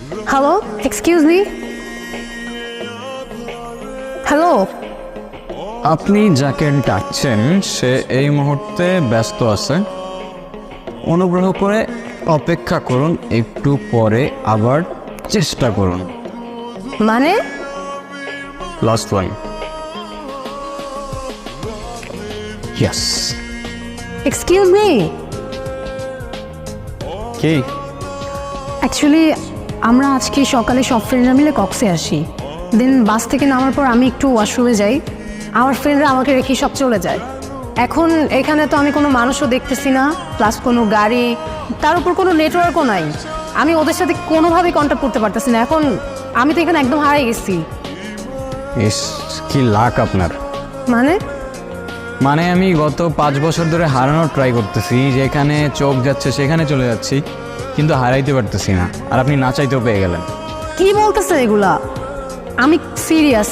Hello excuse me hello আপনি যাকে ডাকছেন সে এই মুহূর্তে ব্যস্ত আছে। অনুগ্রহ করে অপেক্ষা করুন একটু পরে আবার চেষ্টা করুন। মানে? Last one yes excuse me কি? অ্যাকচুয়ালি আমরা আজকে সকালে সব ফ্রেন্ডরা মিলে কক্সে আসি। দেন বাস থেকে নামার পর আমি একটু ওয়াশরুমে যাই। আমার ফ্রেন্ডরা আমাকে রেখে সব চলে যায়। এখন এখানে তো আমি কোনো মানুষও দেখতেছি না প্লাস কোনো গাড়ি তার উপর কোনো নেটওয়ার্কও নাই। আমি ওদের সাথে কোনোভাবেই কন্ট্যাক্ট করতে পারতেছি না। এখন আমি তো এখানে একদম হারিয়ে গেছি। ইস কি লাক আপনার। মানে? মানে আমি গত পাঁচ বছর ধরে হারানোর ট্রাই করতেছি, যেখানে চোখ যাচ্ছে সেখানে চলে যাচ্ছি, কিন্তু হারাইতে পারতেছি না। আর আপনি না চাইতেও পেয়ে গেলেন। কি বলতেছে এগুলা? আমি সিরিয়াস